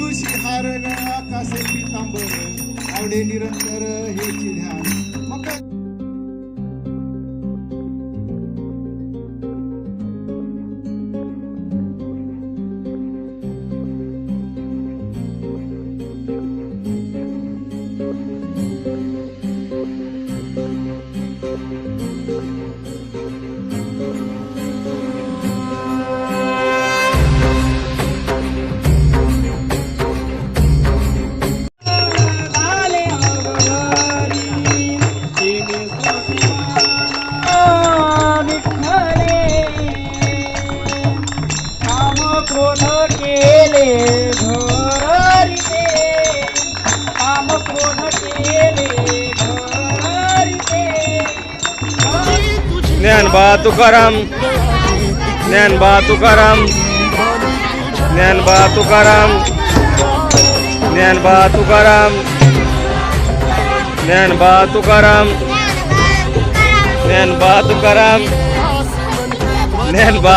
तुशी हारण आकाशे पितांबर आवडे निरंतर हे ध्यान मग নেন বা তুকারাম নেন বা তুকারাম নেন বা তুকারাম নেন বা তুকারাম নেন বা তুকারাম নেন বা তুকারাম নেন বা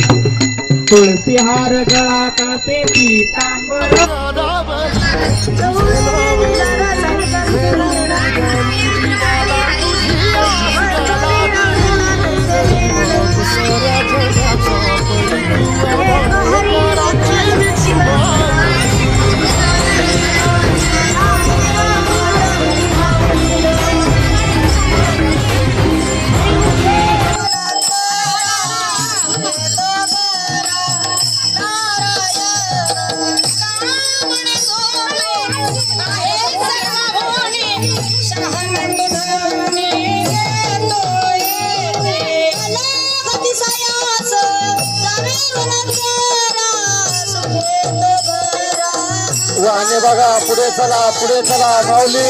तुलसी हार गळा का ते पीतांबर बघा पुढे चला पुढे चला माऊली.